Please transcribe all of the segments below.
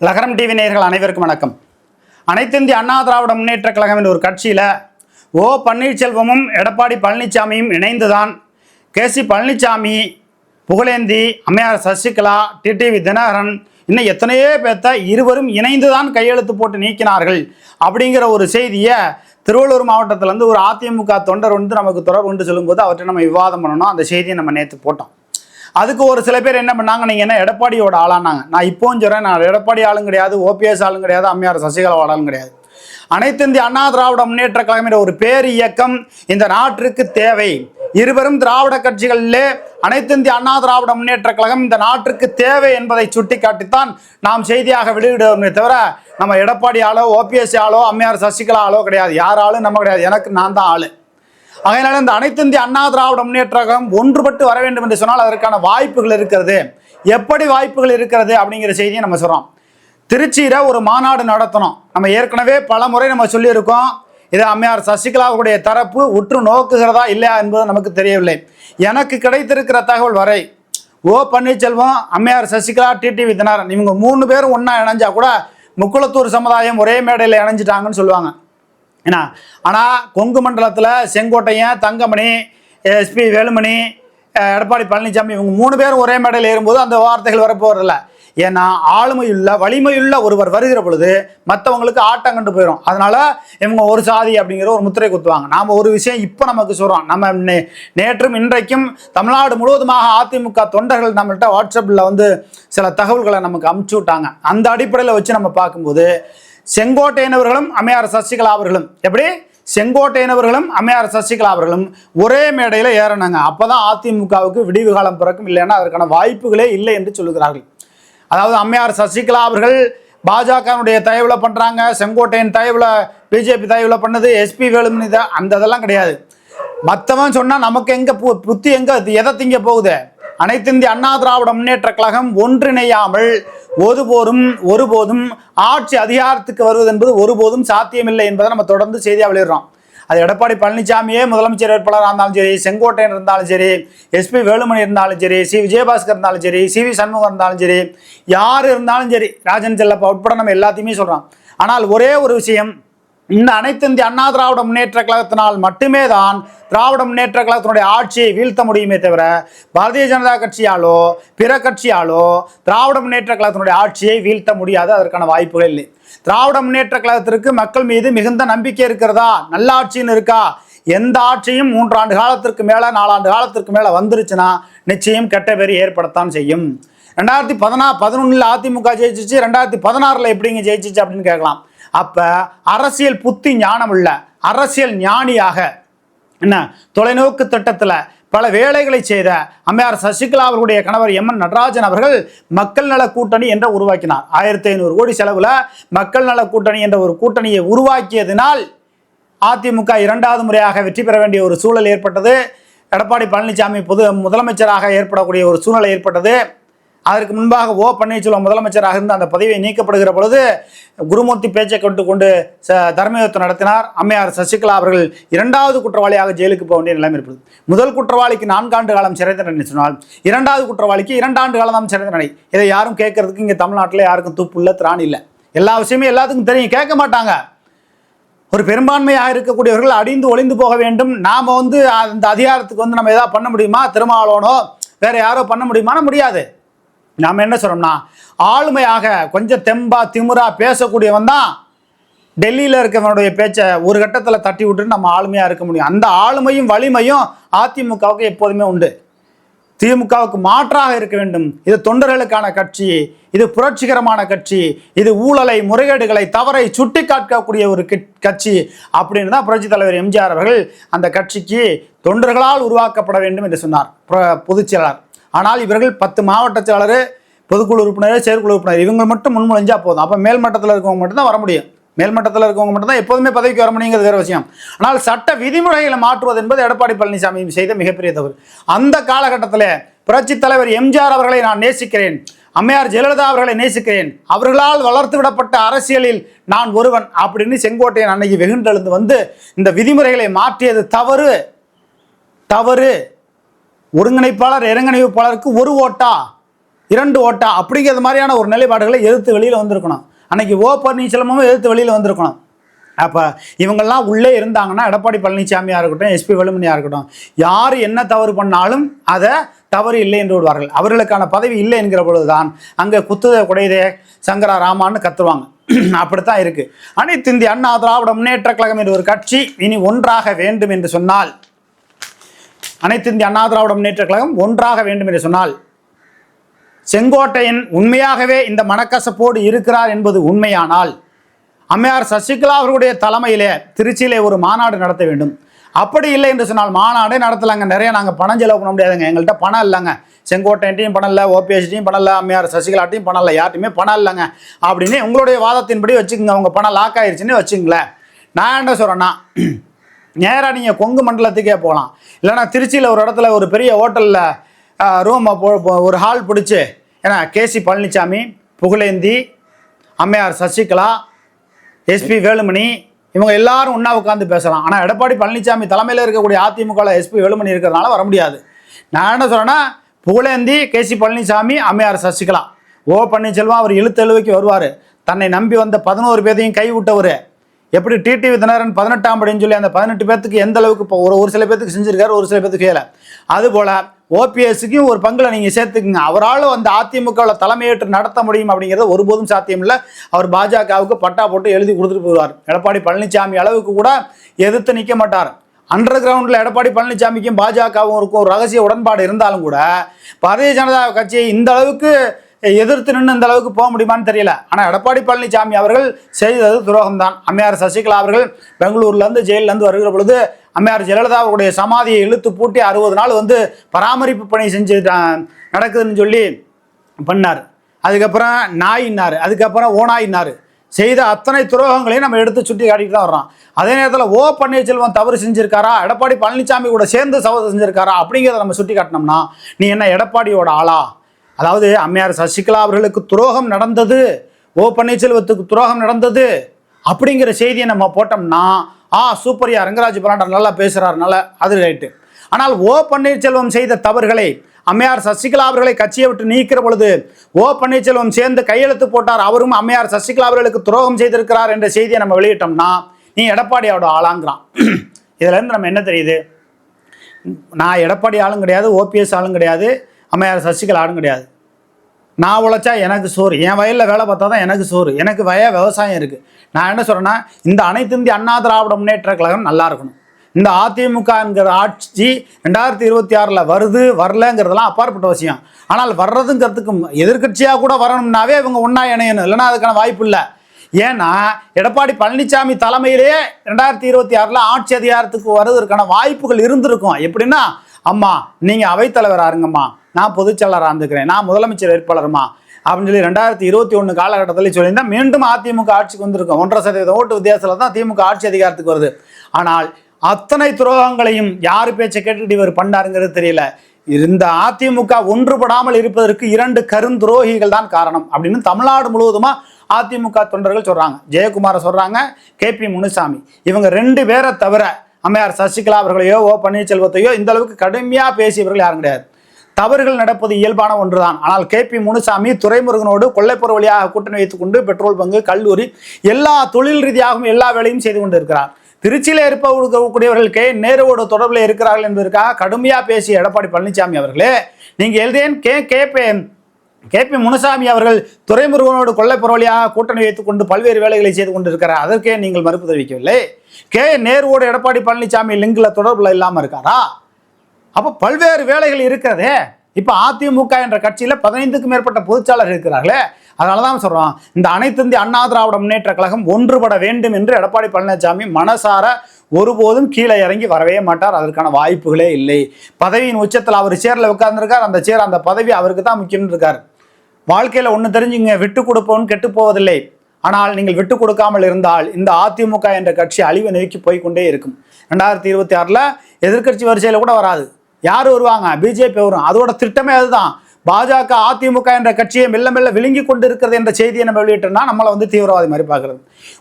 லகரம் டிவி நேயர்கள் அனைவருக்கும் வணக்கம். அனைத்திந்திய அண்ணா திராவிட முன்னேற்ற கழகம் என்ற ஒரு கட்சியில் ஓ பன்னீர்செல்வமும் எடப்பாடி பழனிசாமியும் இணைந்துதான் கே சி பழனிசாமி புகழேந்தி அம்மையார் சசிகலா டிடிவி தினகரன் இன்னும் எத்தனையோ பேர்த்த இருவரும் இணைந்து தான் கையெழுத்து போட்டு நீக்கினார்கள் அப்படிங்கிற ஒரு செய்தியை திருவள்ளூர் மாவட்டத்திலேருந்து ஒரு அதிமுக தொண்டர் வந்து நமக்கு தொடர்பு கொண்டு சொல்லும்போது அவர்கிட்ட நம்ம விவாதம் பண்ணணும். அந்த செய்தியை நம்ம நேற்று போட்டோம். அதுக்கு ஒரு சில பேர் என்ன பண்ணாங்க நீங்கள் என்ன எடப்பாடியோட ஆளானாங்க. நான் இப்போவும் சொல்கிறேன் நான் எடப்பாடி ஆளும் கிடையாது ஓபிஎஸ் ஆளும் கிடையாது அம்மையார் சசிகலா ஆளும் கிடையாது. அனைத்து இந்திய அண்ணா திராவிட முன்னேற்ற கழகம் ஒரு பேர் இயக்கம் இந்த நாட்டிற்கு தேவை. இருவரும் திராவிட கட்சிகளிலே அனைத்து இந்திய அண்ணா திராவிட முன்னேற்ற கழகம் இந்த நாட்டிற்கு தேவை என்பதை சுட்டிக்காட்டித்தான் நாம் செய்தியாக வெளியிடுவோமே தவிர நம்ம எடப்பாடி ஆளோ ஓபிஎஸ் ஆளோ அம்மையார் சசிகலா ஆளோ கிடையாது. யார் ஆளும் நம்ம கிடையாது. எனக்கு நான் தான் ஆளு. அதனால இந்த அனைத்து இந்திய அண்ணா திராவிட முன்னேற்ற கழகம் ஒன்றுபட்டு வர வேண்டும் என்று சொன்னால் அதற்கான வாய்ப்புகள் இருக்கிறது. எப்படி வாய்ப்புகள் இருக்கிறது அப்படிங்கிற செய்தியை நம்ம சொல்கிறோம் திருச்சியில் ஒரு மாநாடு நடத்தணும். நம்ம ஏற்கனவே பல முறை நம்ம சொல்லியிருக்கோம். இது அம்மையார் சசிகலாவுடைய தரப்பு உற்று நோக்குகிறதா இல்லையா என்பது நமக்கு தெரியவில்லை. எனக்கு கிடைத்திருக்கிற தகவல் வரை ஓ பன்னீர்செல்வம் அம்மையார் சசிகலா டிடிவி தினகரன் இவங்க மூணு பேரும் ஒன்றா இணைஞ்சா கூட முக்குளத்தூர் சமுதாயம் ஒரே மேடையில் இணைஞ்சிட்டாங்கன்னு சொல்லுவாங்க. என்ன ஆனால் கொங்கு மண்டலத்தில் செங்கோட்டையன் தங்கமணி எஸ்பி வேலுமணி எடப்பாடி பழனிசாமி இவங்க மூணு பேரும் ஒரே மேடையில் ஏறும்போது அந்த வார்த்தைகள் வரப்போறதில்ல. ஏன்னா ஆளுமையுள்ள வலிமையுள்ள ஒருவர் வருகிற பொழுது மற்றவங்களுக்கு ஆட்டம் கண்டு போயிடும் அதனால இவங்க ஒரு சாதி அப்படிங்கிற ஒரு முத்திரை குத்துவாங்க. நாம் ஒரு விஷயம் இப்போ நமக்கு சொல்கிறோம் நம்ம நே- நேற்றும் இன்றைக்கும் தமிழ்நாடு முழுவதுமாக அதிமுக தொண்டர்கள் நம்மள்கிட்ட வாட்ஸ்அப்பில் வந்து சில தகவல்களை நமக்கு அமுச்சு விட்டாங்க. அந்த அடிப்படையில் வச்சு நம்ம பார்க்கும்போது செங்கோட்டையனவர்களும் அம்மையார் சசிகலா அவர்களும். எப்படி? செங்கோட்டையனவர்களும் அம்மையார் சசிகலா அவர்களும் ஒரே மேடையில் ஏறினாங்க. அப்பதான் அதிமுகவுக்கு விடிவு காலம் பிறக்கும் இல்லைன்னா அதற்கான வாய்ப்புகளே இல்லை என்று சொல்லுகிறார்கள். அதாவது அம்மையார் சசிகலா அவர்கள் பாஜகனுடைய தயவில் பண்ணுறாங்க செங்கோட்டையன் தயவில் பிஜேபி தயவில் பண்ணது எஸ்பி வேலுமணி தான் அந்த இதெல்லாம் கிடையாது. மற்றவன் சொன்னால் நமக்கு எங்கே பு புத்தி எங்கே எதை திங்க போகுது? அனைத்திந்திய அண்ணா திராவிட முன்னேற்ற கழகம் ஒன்றிணையாமல் ஒருபோதும் ஒருபோதும் ஆட்சி அதிகாரத்துக்கு வருவது என்பது ஒருபோதும் சாத்தியமில்லை என்பதை நம்ம தொடர்ந்து செய்தியாக வெளியிடுறோம். அது எடப்பாடி பழனிசாமியே முதலமைச்சர் வேட்பாளராக இருந்தாலும் சரி செங்கோட்டையன் இருந்தாலும் சரி எஸ்பி வேலுமணி இருந்தாலும் சரி சி விஜயபாஸ்கர் இருந்தாலும் சரி சி வி சண்முகம் இருந்தாலும் சரி யார் இருந்தாலும் சரி ராஜன் செல்லப்பா உட்பட நம்ம எல்லாத்தையுமே சொல்கிறோம் ஆனால் ஒரே ஒரு விஷயம் இந்த அனைத்து இந்திய அண்ணா திராவிட முன்னேற்ற கழகத்தினால் மட்டுமே தான் திராவிட முன்னேற்ற கழகத்தினுடைய ஆட்சியை வீழ்த்த முடியுமே தவிர பாரதிய ஜனதா கட்சியாலோ பிற கட்சியாலோ திராவிட முன்னேற்ற கழகத்தினுடைய ஆட்சியை வீழ்த்த முடியாது. அதற்கான வாய்ப்புகள் இல்லை. திராவிட முன்னேற்ற கழகத்திற்கு மக்கள் மீது மிகுந்த நம்பிக்கை இருக்கிறதா? நல்ல ஆட்சின்னு இருக்கா? எந்த ஆட்சியும் மூன்றாண்டு காலத்திற்கு மேலே நாலாண்டு காலத்திற்கு மேலே வந்துருச்சுன்னா நிச்சயம் கெட்ட பேர் ஏற்படத்தான் செய்யும். ரெண்டாயிரத்தி பதினா பதினொன்றில் அதிமுக ஜெயிச்சிச்சு ரெண்டாயிரத்தி பதினாறில் எப்படிங்க ஜெயிச்சிச்சு அப்படின்னு கேட்கலாம். அப்போ அரசியல் புத்தி ஞானம் உள்ள அரசியல் ஞானியாக என்ன தொலைநோக்கு திட்டத்தில் பல வேலைகளை செய்த அம்மையார் சசிகலா அவர்களுடைய கணவர் எம். என். நடராஜன் அவர்கள் மக்கள் நல கூட்டணி என்ற உருவாக்கினார். ஆயிரத்தி ஐநூறு கோடி செலவில் மக்கள் நல கூட்டணி என்ற ஒரு கூட்டணியை உருவாக்கியதினால் அதிமுக இரண்டாவது முறையாக வெற்றி பெற வேண்டிய ஒரு சூழல் ஏற்பட்டது. எடப்பாடி பழனிசாமி பொது முதலமைச்சராக ஏற்படக்கூடிய ஒரு சூழ்நிலை ஏற்பட்டது. அதற்கு முன்பாக ஓ பன்னீர்செல்வம் முதலமைச்சராக இருந்து அந்த பதவியை நீக்கப்படுகிற பொழுது குருமூர்த்தி பேச்சை கொண்டு கொண்டு ச தர்மயுத்தம் நடத்தினார். அம்மையார் சசிகலா அவர்கள் இரண்டாவது குற்றவாளியாக ஜெயிலுக்கு போக வேண்டிய நிலைமை இருப்பது முதல் குற்றவாளிக்கு நான்காண்டு காலம் சிறை தண்டனை சொன்னால் இரண்டாவது குற்றவாளிக்கு இரண்டாண்டு காலம் தான் சிறை தண்டனை இதை யாரும் கேட்கறதுக்கு இங்கே தமிழ்நாட்டில் யாருக்கும் துப்பு இல்லை திராணி இல்லை. எல்லா விஷயமும் எல்லாத்துக்கும் தெரியும். கேட்க மாட்டாங்க. ஒரு பெரும்பான்மையாக இருக்கக்கூடியவர்கள் அடிந்து ஒளிந்து போக வேண்டும். நாம் வந்து அந்த அதிகாரத்துக்கு வந்து நம்ம எதாவது பண்ண முடியுமா? திருமாவளவனோ வேறு யாரோ பண்ண முடியுமானா முடியாது. நாம் என்ன சொல்றோம்னா ஆளுமையாக கொஞ்சம் தெம்பா திமுறா பேசக்கூடியவன் தான் டெல்லியில் இருக்கவனுடைய பேச்சை ஒரு கட்டத்தில் தட்டி விட்டுட்டு நம்ம ஆளுமையாக இருக்க முடியும். அந்த ஆளுமையும் வலிமையும் அதிமுகவுக்கு எப்போதுமே உண்டு. திமுகவுக்கு மாற்றாக இருக்க வேண்டும். இது தொண்டர்களுக்கான கட்சி இது புரட்சிகரமான கட்சி இது ஊழலை முறைகேடுகளை தவறை சுட்டி காட்டக்கூடிய ஒரு கிட்- கட்சி அப்படின்னு தான் புரட்சி தலைவர் எம்ஜிஆர் அவர்கள் அந்த கட்சிக்கு தொண்டர்களால் உருவாக்கப்பட வேண்டும் என்று சொன்னார். பொதுச் செயலாளர். ஆனால் இவர்கள் பத்து மாவட்ட செயலர் பொதுக்குழு உறுப்பினர் செயற்குழு உறுப்பினர். இவங்க மட்டும் முன்மொழிஞ்சா போதும். அப்போ மேல்மட்டத்தில் இருக்கவங்க மட்டும் தான் வர முடியும். மேல்மட்டத்தில் இருக்கவங்க மட்டும்தான் எப்போதுமே பதவிக்கு வர முடியுங்கிறது வேறு விஷயம். ஆனால் சட்ட விதிமுறைகளை மாற்றுவது என்பது எடப்பாடி பழனிசாமி செய்த மிகப்பெரிய தவறு. அந்த காலகட்டத்தில் புரட்சித் தலைவர் எம்ஜிஆர் அவர்களை நான் நேசிக்கிறேன். அம்மையார் ஜெயலலிதா அவர்களை நேசிக்கிறேன். அவர்களால் வளர்த்து விடப்பட்ட அரசியலில் நான் ஒருவன் அப்படின்னு செங்கோட்டையன் அன்னைக்கு வெகுண்டெழுந்து வந்து இந்த விதிமுறைகளை மாற்றியது தவறு. தவறு. ஒருங்கிணைப்பாளர் இறங்கிணைப்பாளருக்கு ஒரு ஓட்டா? இரண்டு ஓட்டா? அப்படிங்கிறது மாதிரியான ஒரு நிலைப்பாடுகளை எதிர்த்து வெளியில் வந்திருக்கணும். அன்னைக்கு ஓ பன்னீர்செல்வமும் எதிர்த்து வெளியில் வந்திருக்கணும். அப்போ இவங்கெல்லாம் உள்ளே இருந்தாங்கன்னா எடப்பாடி பழனிசாமியாக இருக்கட்டும் எஸ்பி வேலுமணியாக இருக்கட்டும் யார் என்ன தவறு பண்ணாலும் அதை தவறு இல்லை என்று விடுவார்கள். அவர்களுக்கான பதவி இல்லை என்கிற பொழுதுதான் அங்கே குத்துத குடையதே சங்கரா ராமான்னு கத்துருவாங்க அப்படித்தான் இருக்குது அனைத்து இந்திய அண்ணா திராவிட முன்னேற்ற கழகம் என்ற ஒரு கட்சி இனி ஒன்றாக வேண்டும் என்று சொன்னால் அனைத்து இந்திய அண்ணா திராவிட முன்னேற்ற கழகம் ஒன்றாக வேண்டும் என்று சொன்னால் செங்கோட்டையன் உண்மையாகவே இந்த மனக்கசப்போடு இருக்கிறார் என்பது உண்மையானால் அம்மையார் சசிகலா அவர்களுடைய தலைமையிலே திருச்சியிலே ஒரு மாநாடு நடத்த வேண்டும். அப்படி இல்லை என்று சொன்னால் மாநாடே நடத்தலாங்க. நிறைய நாங்கள் பணம் செலவு பண்ண முடியாதுங்க. எங்கள்கிட்ட பணம் இல்லைங்க. செங்கோட்டையன்ட்டையும் பணம் இல்லை ஓபிஎஸ்டியும் பணம் இல்லை அம்மையார் சசிகலாட்டையும் பணம் இல்லை யார்ட்டையுமே பணம் இல்லைங்க. அப்படின்னு உங்களுடைய வாதத்தின்படி வச்சுக்கோங்க. உங்கள் பணம் லாக் ஆயிடுச்சுன்னு வச்சுங்களேன் நான் என்ன சொல்கிறேன்னா நேராக நீங்கள் கொங்கு மண்டலத்துக்கே போகலாம் இல்லைன்னா திருச்சியில் ஒரு இடத்துல ஒரு பெரிய ஹோட்டலில் ரூம் ஒரு ஹால் பிடிச்சி ஏன்னா கேசி பழனிசாமி புகழேந்தி அம்மையார் சசிகலா எஸ்பி வேலுமணி இவங்க எல்லாரும் ஒன்றா உட்காந்து பேசலாம். ஆனால் எடப்பாடி பழனிசாமி தலைமையில் இருக்கக்கூடிய அதிமுகவில் எஸ்பி வேலுமணி இருக்கிறதுனால வர முடியாது. நான் என்ன சொல்கிறேன்னா புகழேந்தி கேசி பழனிசாமி அம்மையார் சசிகலா. ஓ பன்னீர்செல்வம் அவர் இழுத்தெழுவைக்கு வருவார். தன்னை நம்பி வந்த பதினோரு பேரையும் கைவிட்டவர். எப்படி டிடிவி தினகரன் பதினெட்டாம் படின்னு சொல்லி அந்த பதினெட்டு பேர்த்துக்கு எந்த அளவுக்கு இப்போ ஒரு ஒரு சில பேர்த்துக்கு செஞ்சிருக்காரு ஒரு சில பேத்துக்கு செய்யலை. அதுபோல் ஓபிஎஸ்க்கும் ஒரு பங்கில் நீங்கள் சேர்த்துக்குங்க. அவரால் அந்த அதிமுகவில் தலைமையேற்று நடத்த முடியும் அப்படிங்கிறது ஒருபோதும் சாத்தியம் இல்லை. அவர் பாஜகவுக்கு பட்டா போட்டு எழுதி கொடுத்துட்டு போவார் எடப்பாடி பழனிசாமி அளவுக்கு கூட எதிர்த்து நிற்க மாட்டார். அண்டர் கிரவுண்டில் எடப்பாடி பழனிசாமிக்கும் பாஜகவும் இருக்கும். ஒரு ரகசிய உடன்பாடு இருந்தாலும் கூட பாரதிய ஜனதா கட்சியை இந்த அளவுக்கு எதிர்த்து நின்று இந்த அளவுக்கு போக முடியுமான்னு தெரியல. ஆனால் எடப்பாடி பழனிசாமி அவர்கள் செய்தது துரோகம்தான். அம்மையார் சசிகலா அவர்கள் பெங்களூர்லேருந்து ஜெயிலேருந்து வருகிற பொழுது அம்மையார் ஜெயலலிதா அவருடைய சமாதியை இழுத்து பூட்டி அறுபது நாள் வந்து பராமரிப்பு பணி செஞ்சு நடக்குதுன்னு சொல்லி பண்ணார். அதுக்கப்புறம் நாயின்னார் அதுக்கப்புறம் ஓனாயின்னார் செய்த அத்தனை துரோகங்களையும் நம்ம எடுத்து சுட்டி காட்டிட்டு தான் வர்றோம். அதே நேரத்தில் ஓ பன்னீர்செல்வம் தவறு செஞ்சிருக்காரா? எடப்பாடி பழனிசாமி கூட சேர்ந்து தவறு செஞ்சிருக்காரா? அப்படிங்கிறத நம்ம சுட்டி காட்டினோம்னா நீ என்ன எடப்பாடியோட ஆளா? அதாவது அம்மையார் சசிகலா அவர்களுக்கு துரோகம் நடந்தது. ஓ பன்னீர்செல்வத்துக்கு துரோகம் நடந்தது. அப்படிங்கிற செய்தியை நம்ம போட்டோம்னா ஆ சூப்பர்யா ரங்கராஜ் பலாண்டர் நல்லா பேசுகிறாருனால அது ரைட்டு. ஆனால் ஓ பன்னீர்செல்வம் செய்த தவறுகளை அம்மையார் சசிகலா அவர்களை கட்சியை விட்டு நீக்கிற பொழுது ஓ பன்னீர்செல்வம் சேர்ந்து கையெழுத்து போட்டார் அவரும் அம்மையார் சசிகலா அவர்களுக்கு துரோகம் செய்திருக்கிறார் என்ற செய்தியை நம்ம வெளியிட்டோம்னா நீ எடப்பாடியோட ஆளாங்கிறான். இதுலேருந்து நம்ம என்ன தெரியுது? நான் எடப்பாடி ஆளும் கிடையாது ஓபிஎஸ் ஆளும் கிடையாது. அம்மையார் சசிகலா ஆடும் கிடையாது. நான் உழைச்சா எனக்கு சோறு. என் வயலில் வேலை பார்த்தா தான் எனக்கு சோறு. எனக்கு வய விவசாயம் இருக்குது நான் என்ன சொல்கிறேன்னா இந்த அனைத்து இந்திய அண்ணா திராவிட முன்னேற்ற கழகம் நல்லா இருக்கணும். இந்த அதிமுகங்கிற ஆட்சி ரெண்டாயிரத்தி இருபத்தி ஆறில் வருது வரலங்கிறதெல்லாம் அப்பாற்பட்ட விஷயம். ஆனால் வர்றதுங்கிறதுக்கு எதிர்க்கட்சியாக கூட வரணும்னாவே இவங்க ஒன்றா இணையணும். இல்லைன்னா அதுக்கான வாய்ப்பு இல்லை. ஏன்னா எடப்பாடி பழனிசாமி தலைமையிலேயே ரெண்டாயிரத்தி இருபத்தி ஆறில் ஆட்சி அதிகாரத்துக்கு வருவதற்கான வாய்ப்புகள் இருந்திருக்கும். எப்படின்னா அம்மா நீங்கள் அவைத்தலைவர் ஆருங்கம்மா நான் பொதுச்செயலராக இருந்துக்கிறேன். நான் முதலமைச்சர் வேட்பாளருமா? அப்படின்னு சொல்லி ரெண்டாயிரத்தி இருபத்தி ஒன்று காலகட்டத்தில் சொல்லியிருந்தால் மீண்டும் அதிமுக ஆட்சிக்கு வந்திருக்கும். ஒன்றரை சதவீதம் ஓட்டு வித்தியாசத்தில் தான் திமுக ஆட்சி அதிகாரத்துக்கு வருது. ஆனால் அத்தனை துரோகங்களையும் யார் பேச்சை கேட்டுக்கிட்டு இவர் பண்ணாருங்கிறது தெரியல. இந்த அதிமுக ஒன்றுபடாமல் இருப்பதற்கு இரண்டு கருந்துரோகிகள் தான் காரணம் அப்படின்னு தமிழ்நாடு முழுவதுமா அதிமுக தொண்டர்கள் சொல்றாங்க. ஜெயக்குமாரை சொல்றாங்க கே பி முனுசாமி. இவங்க ரெண்டு பேரை தவிர அம்மையார் சசிகலா அவர்களையோ ஓ பன்னீர்செல்வத்தையோ இந்த அளவுக்கு கடுமையா பேசியவர்கள் யாரும் கிடையாது. தவறுகள் நடப்பது இயல்பான ஒன்றுதான். ஆனால் கே பி முனுசாமி துறைமுருகனோடு கொள்ளைப்புற வழியாக கூட்டணி வைத்துக் கொண்டு பெட்ரோல் பங்கு கல்லூரி எல்லா தொழில் ரீதியாகவும் எல்லா வேலையும் செய்து கொண்டு இருக்கிறார் திருச்சியில் இருப்பவர்களுடையவர்கள் கே நேருவோட தொடர்பில் இருக்கிறார்கள் என்பதற்காக கடுமையாக பேசிய எடப்பாடி பழனிசாமி அவர்களே நீங்கள் எழுதேன் கே கேபே கேபி முனுசாமி அவர்கள் துறைமுருகனோடு கொள்ளைப்புற வழியாக கூட்டணி வைத்துக் கொண்டு பல்வேறு வேலைகளை செய்து கொண்டிருக்கிறார். அதற்கே நீங்கள் மறுப்பு தெரிவிக்கவில்லை. கே நேருவோடு எடப்பாடி பழனிசாமி லிங்கில் தொடர்பில் இல்லாமல் இருக்காரா? அப்போ பல்வேறு வேலைகள் இருக்கிறதே. இப்போ அதிமுக என்ற கட்சியில் பதினைந்துக்கும் மேற்பட்ட பொதுச்சாளர் இருக்கிறார்களே. அதனால தான் சொல்கிறோம் இந்த அனைத்து இந்திய அண்ணா திராவிட முன்னேற்ற கழகம் ஒன்றுபட வேண்டும் என்று எடப்பாடி பழனிசாமி மனசார ஒருபோதும் கீழே இறங்கி வரவே மாட்டார். அதற்கான வாய்ப்புகளே இல்லை. பதவியின் உச்சத்தில் அவர் சேரில் உட்கார்ந்துருக்கார். அந்த சேர் அந்த பதவி அவருக்கு தான் முக்கியம் இருக்கார். வாழ்க்கையில் ஒன்று தெரிஞ்சுங்க விட்டு கொடுப்பவன் கெட்டு போவதில்லை. ஆனால் நீங்கள் விட்டு கொடுக்காமல் இருந்தால் இந்த அதிமுக என்ற கட்சி அழிவை நோக்கி போய்க்கொண்டே இருக்கும். ரெண்டாயிரத்தி இருபத்தி ஆறில் எதிர்க்கட்சி வரிசையில் கூட வராது. யார் வருவாங்க? பிஜேபி வரும். அதோட திட்டமே அதுதான். பாஜக அதிமுக என்ற கட்சியை மெல்ல மெல்ல விழுங்கி கொண்டு இருக்கிறது என்ற செய்தியை நம்ம வெளியிட்டோம்னா நம்மளை வந்து தீவிரவாதி மாதிரி பார்க்குறது.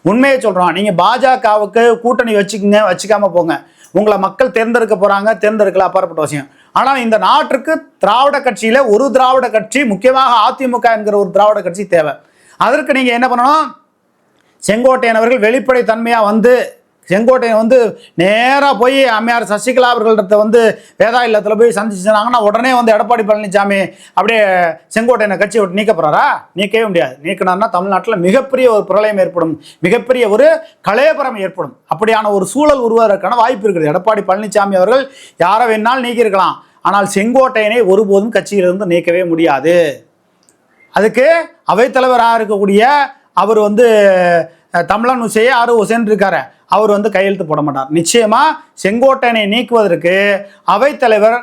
உண்மையை சொல்கிறோம் நீங்கள் பாஜகவுக்கு கூட்டணி வச்சுக்கோங்க வச்சுக்காம போங்க. உங்களை மக்கள் தேர்ந்தெடுக்க போகிறாங்க தேர்ந்தெடுக்கல அப்பாற்பட்ட விஷயம் ஆனால் இந்த நாட்டிற்கு திராவிட கட்சியில் ஒரு திராவிட கட்சி முக்கியமாக அதிமுக என்கிற ஒரு திராவிட கட்சி தேவை. அதற்கு நீங்கள் என்ன பண்ணணும்? செங்கோட்டையன் அவர்கள் வெளிப்படை தன்மையாக வந்து செங்கோட்டையன் வந்து நேராக போய் அம்மையார் சசிகலா அவர்கள்ட்ட வந்து வேதா இல்லத்தில் போய் சந்திச்சுனாங்கன்னா உடனே வந்து எடப்பாடி பழனிசாமி அப்படியே செங்கோட்டையனை கட்சி விட்டு நீக்கப்படுறாரா நீக்கவே முடியாது. நீக்கினார்னா தமிழ்நாட்டில் மிகப்பெரிய ஒரு பிரளயம் ஏற்படும். மிகப்பெரிய ஒரு கலையபரம் ஏற்படும். அப்படியான ஒரு சூழல் உருவாகிறதுக்கான வாய்ப்பு இருக்குது. எடப்பாடி பழனிசாமி அவர்கள் யாரை வேணாலும் நீக்கியிருக்கலாம். ஆனால் செங்கோட்டையனை ஒருபோதும் கட்சியிலிருந்து நீக்கவே முடியாது. அதுக்கு அவைத்தலைவராக இருக்கக்கூடிய அவர் வந்து தமிழன் உசையே ஆறு உசேன் இருக்காரு. அவர் வந்து கையெழுத்து போட மாட்டார். நிச்சயமா செங்கோட்டையனை நீக்குவதற்கு அவைத்தலைவர்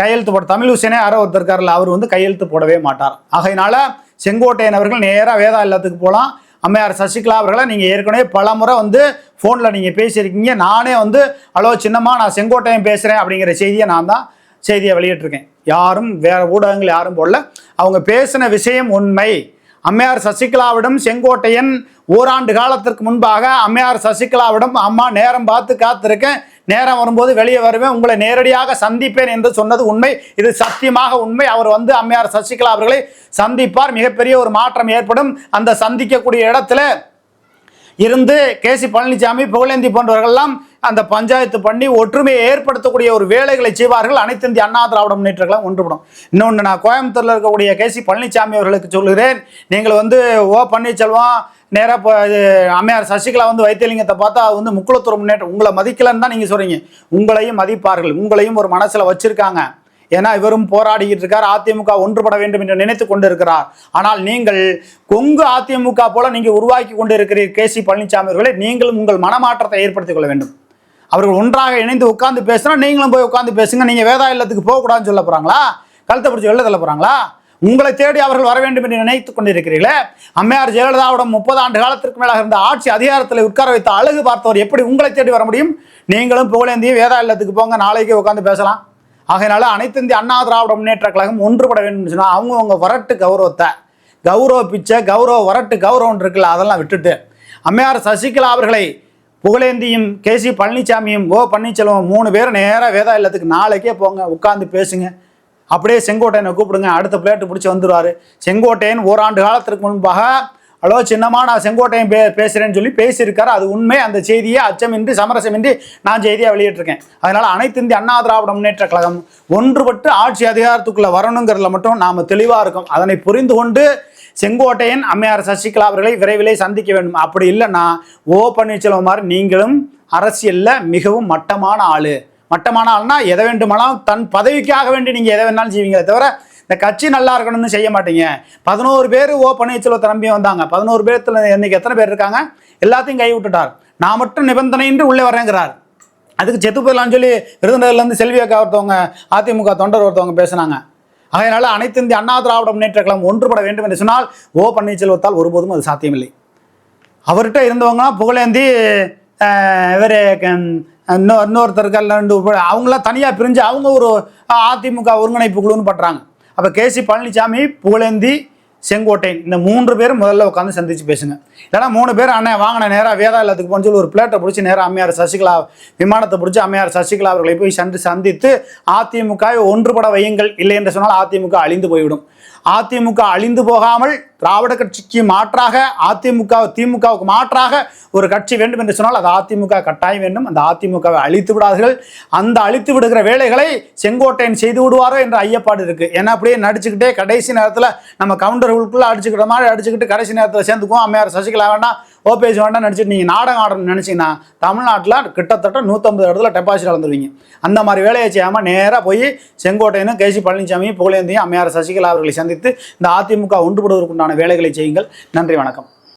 கையெழுத்து போட தமிழ் உசேனே யாரோ ஒருத்தர் இருக்காருல்ல அவர் வந்து கையெழுத்து போடவே மாட்டார். ஆகையினால செங்கோட்டையன் அவர்கள் நேராக வேதா இல்லத்துக்கு போகலாம் அம்மையார் சசிகலா அவர்களை நீங்கள் ஏற்கனவே பல முறை வந்து ஃபோனில் நீங்கள் பேசியிருக்கீங்க. நானே வந்து ஹலோ சின்னம்மா நான் செங்கோட்டையன் பேசுகிறேன் அப்படிங்கிற செய்தியை நான் தான் செய்தியை வெளியிட்டிருக்கேன். யாரும் வேறு ஊடகங்கள் யாரும் போடல. அவங்க பேசின விஷயம் உண்மை. அம்மையார் சசிகலாவிடம் செங்கோட்டையன் ஓராண்டு காலத்திற்கு முன்பாக அம்மையார் சசிகலாவிடம் அம்மா நேரம் பார்த்து காத்திருக்கேன். நேரம் வரும்போது வெளியே வருவேன். உங்களை நேரடியாக சந்திப்பேன் என்று சொன்னது உண்மை. இது சத்தியமாக உண்மை. அவர் வந்து அம்மையார் சசிகலா அவர்களை சந்திப்பார். மிகப்பெரிய ஒரு மாற்றம் ஏற்படும். அந்த சந்திக்கக்கூடிய இடத்துல இருந்து கேசி பழனிசாமி புகழேந்தி போன்றவர்கள்லாம் அந்த பஞ்சாயத்து பண்ணி ஒற்றுமையை ஏற்படுத்தக்கூடிய ஒரு வேலைகளை செய்வார்கள். அனைத்து இந்திய அண்ணா திராவிட முன்னேற்றங்களும் ஒன்றுபடும். இன்னொன்று நான் கோயம்புத்தூரில் இருக்கக்கூடிய கேசி பழனிசாமி அவர்களுக்கு சொல்கிறேன் நீங்கள் வந்து ஓ பன்னீர்செல்வம் நேராக இப்போ இது அம்மையார் சசிகலா வந்து வைத்தியலிங்கத்தை பார்த்தா அது வந்து முக்குளத்துறை முன்னேற்றம். உங்களை மதிக்கலன்னு தான் நீங்கள் சொல்கிறீங்க உங்களையும் மதிப்பார்கள். உங்களையும் ஒரு மனசில் வச்சுருக்காங்க. ஏன்னா இவரும் போராடிக்கிட்டு இருக்கார். அதிமுக ஒன்றுபட வேண்டும் என்று நினைத்து கொண்டு இருக்கிறார் ஆனால் நீங்கள் கொங்கு அதிமுக போல நீங்கள் உருவாக்கி கொண்டு இருக்கிறீர் கே சி பழனிசாமி அவர்களே. நீங்களும் உங்கள் மனமாற்றத்தை ஏற்படுத்திக் கொள்ள வேண்டும். அவர்கள் ஒன்றாக இணைந்து உட்காந்து பேசுனா நீங்களும் போய் உட்காந்து பேசுங்க. நீங்கள் வேதா இல்லத்துக்கு போகக்கூடாதுன்னு சொல்ல போகிறாங்களா கழுத்தை பிடிச்சி வெளில தள்ள போறாங்களா? உங்களை தேடி அவர்கள் வர வேண்டும் என்று நினைத்துக் கொண்டிருக்கிறீர்களே. அம்மையார் ஜெயலலிதாவிடம் முப்பது ஆண்டு காலத்திற்கு மேலாக இருந்த ஆட்சி அதிகாரத்தில் உட்கார வைத்த அழகு பார்த்தவர் எப்படி உங்களை தேடி வர முடியும்? நீங்களும் புகழேந்தியும் வேதா இல்லத்துக்கு போங்க. நாளைக்கே உட்காந்து பேசலாம். ஆகையினால அனைத்து இந்திய அண்ணா திராவிட முன்னேற்ற கழகம் ஒன்றுபட வேண்டும் சொன்னால் அவங்கவுங்க வரட்டு கௌரவத்தை கௌரவ பிச்சை கௌரவ வரட்டு கௌரவம் இருக்குல்ல அதெல்லாம் விட்டுட்டு அம்மையார் சசிகலா அவர்களை புகழேந்தியும் கே சி பழனிசாமியும் ஓ பன்னீர்செல்வம் மூணு பேரும் நேராக வேதா இல்லத்துக்கு நாளைக்கே போங்க உட்காந்து பேசுங்க. அப்படியே செங்கோட்டையனை கூப்பிடுங்க. அடுத்த பிளேட்டு பிடிச்சி வந்துருவாரு. செங்கோட்டையன் ஓராண்டு காலத்திற்கு முன்பாக ஹலோ சின்னம்மா நான் செங்கோட்டையன் பே பேசுகிறேன்னு சொல்லி பேசியிருக்காரு. அது உண்மை. அந்த செய்தியை அச்சமின்றி சமரசமின்றி நான் செய்தியாக வெளியிட்டிருக்கேன். அதனால் அனைத்து இந்திய அண்ணா திராவிட முன்னேற்ற கழகம் ஒன்றுபட்டு ஆட்சி அதிகாரத்துக்குள்ளே வரணுங்கிறதுல மட்டும் நாம் தெளிவாக இருக்கோம். அதனை புரிந்து கொண்டு செங்கோட்டையன் அம்மையார் சசிகலா அவர்களை விரைவிலே சந்திக்க வேண்டும். அப்படி இல்லைன்னா ஓ பன்னீர்செல்வம் மாதிரி நீங்களும் அரசியலில் மிகவும் மட்டமான ஆள். மட்டமான ஆள்னா எதை வேண்டுமானாலும் தன் பதவிக்காக வேண்டி நீங்கள் எதை வேணாலும் செய்வீங்களே தவிர இந்த கட்சி நல்லா இருக்கணும்னு செய்ய மாட்டீங்க. பதினோரு பேர் ஓ பன்னீர்செல்வத்தை நம்பி வந்தாங்க. பதினோரு பேர்த்தில் இன்னைக்கு எத்தனை பேர் இருக்காங்க? எல்லாத்தையும் கை விட்டுட்டார். நான் மட்டும் நிபந்தனையின்றி உள்ளே வரேங்கிறார். அதுக்கு செத்து போயிடலாம்னு சொல்லி விருதுநகர்லேருந்து செல்வி அக்கா ஒருத்தவங்க அதிமுக தொண்டர் ஒருத்தவங்க பேசுனாங்க. அதனால் அனைத்து இந்திய அண்ணா திராவிட முன்னேற்ற கழகம் ஒன்றுபட வேண்டும் என்று சொன்னால் ஓ பன்னீர்செல்வத்தால் ஒருபோதும் அது சாத்தியமில்லை. அவர்கிட்ட இருந்தவங்கன்னா புகழேந்தி இவர் இன்னொரு இன்னொருத்தர்கள் ரெண்டு அவங்களாம் தனியாக பிரிஞ்சு அவங்க ஒரு அதிமுக ஒருங்கிணைப்பு குழுன்னு பண்ணுறாங்க அப்போ கேசி பழனிசாமி புகழேந்தி செங்கோட்டையன். இந்த மூன்று பேரும் முதல்ல உட்காந்து சந்திச்சு பேசுங்க. ஏன்னா மூணு பேர் அண்ணன் வாங்கின நேராக வேதா இல்லத்துக்கு போன சொல்லி ஒரு பிளேட்டை பிடிச்சி நேராக அம்மையார் சசிகலா விமானத்தை பிடிச்சி அம்மையார் சசிகலா அவர்களை போய் சந்தி சந்தித்து அதிமுகவை ஒன்றுபட வையுங்கள். இல்லை என்று சொன்னால் அதிமுக அழிந்து போய்விடும். அதிமுக அழிந்து போகாமல் திராவிட கட்சிக்கு மாற்றாக அதிமுக திமுகவுக்கு மாற்றாக ஒரு கட்சி வேண்டும் என்று சொன்னால் அது அதிமுக கட்டாயம் வேண்டும். அந்த அதிமுகவை அழித்து விடாதீர்கள். அந்த அழித்து விடுகிற வேலைகளை செங்கோட்டையன் செய்து விடுவாரோ என்ற ஐயப்பாடு இருக்கு. ஏன்னா அப்படியே நடிச்சுக்கிட்டே கடைசி நேரத்தில் நம்ம கவுண்டர்களுக்குள்ள அடிச்சுக்கிற மாதிரி அடிச்சுக்கிட்டு கடைசி நேரத்தில் சேர்ந்துக்குவோம். அம்மையார் சசிகலா வேண்டாம் ஓபிஎஸ் வேண்டாம் நினச்சிட்டு நீங்கள் நாடகம் ஆடணும்னு நினச்சிங்கன்னா தமிழ்நாட்டில் கிட்டத்தட்ட நூற்றம்பது இடத்துல டெபாசிட் இழந்துருவீங்க. அந்த மாதிரி வேலையை செய்யாமல் நேராக போய் செங்கோட்டையனும் கேசி பழனிசாமியும் புகழேந்தியும் அம்மையார் சசிகலா அவர்களை சந்தித்து இந்த அதிமுக ஒன்றுபடுவதற்குண்டான வேலைகளை செய்யுங்கள். நன்றி வணக்கம்.